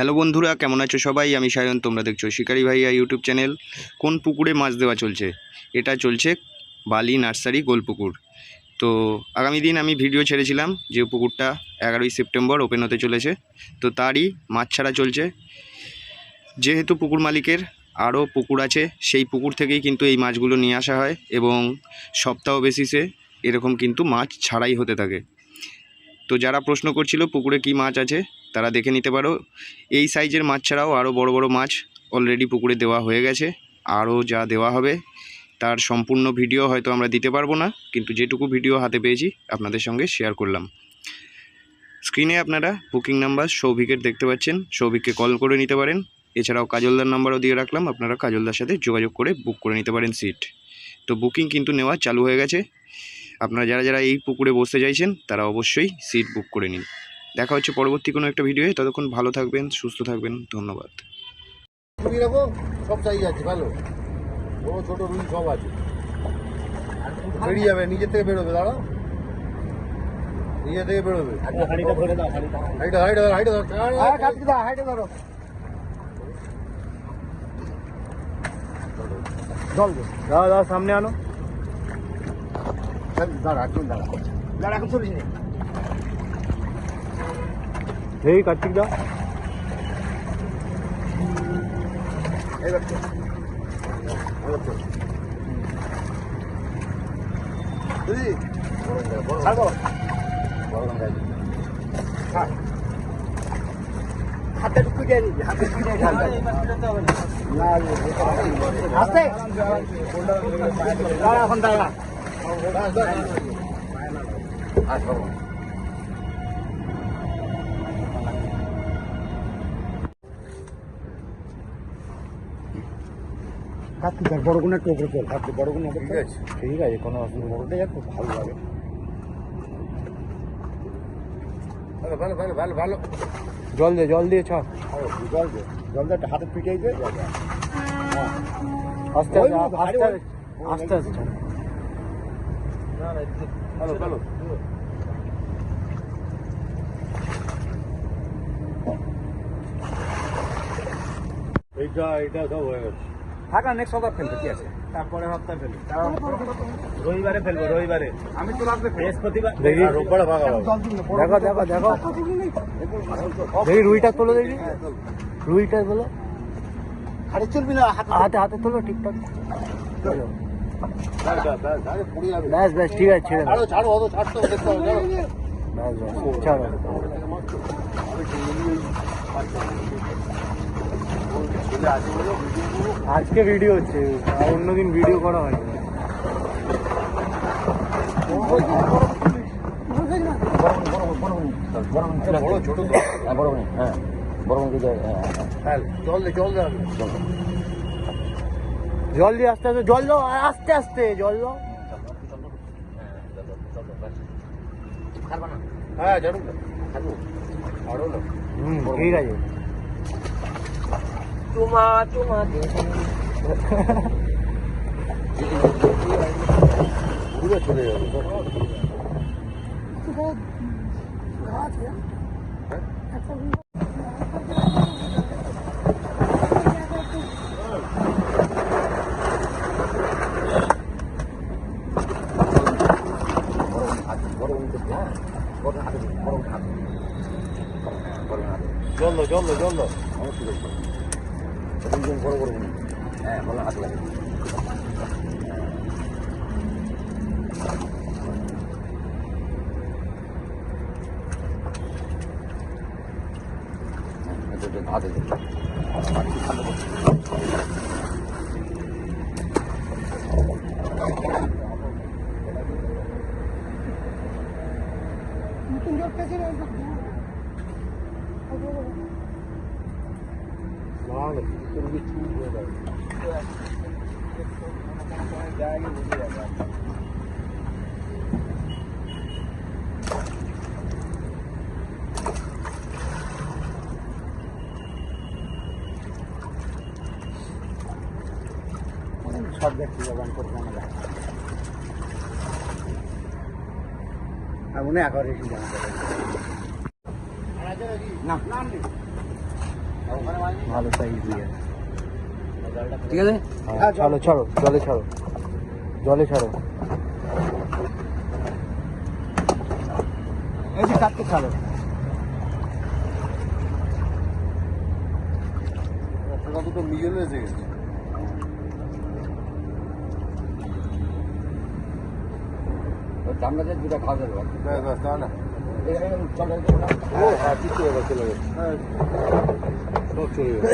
Hello বন্ধুরা, কেমন আছো সবাই? আমি সায়ন, তোমরা দেখছ শিকারি ভাইয়া ইউটিউব চ্যানেল। কোন পুকুরে মাছ দেওয়া চলছে? এটা চলছে বালি নার্সারি গোলপুকুর। তো আগামী দিন আমি ভিডিও ছেড়েছিলাম যে পুকুরটা এগারোই সেপ্টেম্বর ওপেন হতে চলেছে। তো তারই মাছ ছাড়া চলছে। যেহেতু পুকুর মালিকের আরও পুকুর আছে, সেই পুকুর থেকেই কিন্তু এই মাছগুলো নিয়ে আসা হয় এবং সপ্তাহ বেসিসে এরকম কিন্তু মাছ ছাড়াই হতে থাকে। তো যারা প্রশ্ন করছিল পুকুরে কি মাছ আছে, তারা দেখে নিতে পারো। এই সাইজের মাছ ছাড়াও আরও বড় বড় মাছ অলরেডি পুকুরে দেওয়া হয়ে গেছে। আরও যা দেওয়া হবে, তার সম্পূর্ণ ভিডিও হয়তো আমরা দিতে পারব না, কিন্তু যেটুকু ভিডিও হাতে পেয়েছি, আপনাদের সঙ্গে শেয়ার করলাম। স্ক্রিনে আপনারা বুকিং নাম্বার সৌভিকের দেখতে পাচ্ছেন। সৌভিককে কল করে নিতে পারেন। এছাড়াও কাজলদার নাম্বারও দিয়ে রাখলাম। আপনারা কাজলদার সাথে যোগাযোগ করে বুক করে নিতে পারেন সিট তো বুকিং কিন্তু নেওয়া চালু হয়ে গেছে। আপনারা যারা যারা এই পুকুরে বসতে চাইছেন তারা অবশ্যই সিট বুক করে নিন। দেখা হচ্ছে পরবর্তী কোনো একটা ভিডিওয়ে ততক্ষণ ভালো থাকবেন সুস্থ থাকবেন। ধন্যবাদ। সব আছে ভালো। বড় ছোট রুই সব আছে। বেরিয়ে যাবে নিজে থেকে বেরোবে দাঁড়াও। নিজে থেকে বেরোবে। হাইটে হাইটে হাইটে ধরো দাও দাও সামনে আনো। দাঁড়া একদম দাঁড়া দাঁড়া এখন চলিস নে এই কার্তিক দাও এইবার চল। এইবার চল। দিদি বড় গায়ে, বড় ছাড়বো বড় গায়ে। হাতে ঢুকে দিয়ে দিবি হাতে ঢুকে দিয়ে আস্তে দাঁড়া এখন দাঁড়া দাঁড়া, দাঁড়া। আয়, বাবা। কার্তিক আর বড় কোনো একটু উপরে চল কার্তিক বড় কোনো ঠিক আছে। ঠিক আছে কোনো অসুবিধা ওটাই খুব ভালো লাগে। ভালো ভালো ভালো ভালো ভালো। জল দে জল দিয়ে ছাড় জল দে। জল দে একটা হাতে পিটাই দে। আস্তে আস্তে আস্তে আস্তে। ভালো ভালো এইটা সব হয়ে গেছে। নেক্সট সপ্তাহ ফেলবে কি আছে? তারপরে সপ্তাহে ফেলবে। রবিবারে ফেলব রবিবারে। আমি তো বৃহস্পতিবার দেখি। আর ভাগা দেখো দেখো দেখো। দেখি। রুইটা তোলো দেখি। রুইটা তোলো। হাতে চলবি না হাতে হাতে তোলো। ঠিকঠাক চলো। ব্যাস ব্যাস ঠিক আছে ছেড়ে দাও ছাড়ো অত ছাড়তে হবে ছাড়ো আজকে ভিডিও হচ্ছে অন্যদিন ভিডিও করা হয়নি বড় ছোট বড় হ্যাঁ বড় হ্যাঁ জল দে আগে। জল দিয়ে আস্তে আস্তে জল দাও আর আস্তে আস্তে জল দাও। হ্যাঁ জানুন না ছাড়বো ছাড়ো না হুম ঠিক আছে ঘুরে চলে যাবে yollo yollo yollo 나도 좀 나도 좀 나도 좀 জল দাও জল দাও জল দাও বড় বড় হ্যাঁ বলো হাত লাগে হাতে সব দেখছি জবান করতে না আর মনে একবার এসে জানা ভালো সাইজ দিয়ে। ঠিক আছে? হ্যাঁ চলো ছাড়ো জলে ছাড়ো। জলে ছাড়ো। এই যে কাটতে ছাড়ো। দুটো মিজেল এসে গেছে জামনাতে দুটা খাওয়া যাবে ব্যাস ব্যাস তা না চলো ও হ্যাঁ ঠিক চলে গেছে চলে গেছে সব চলে গেছে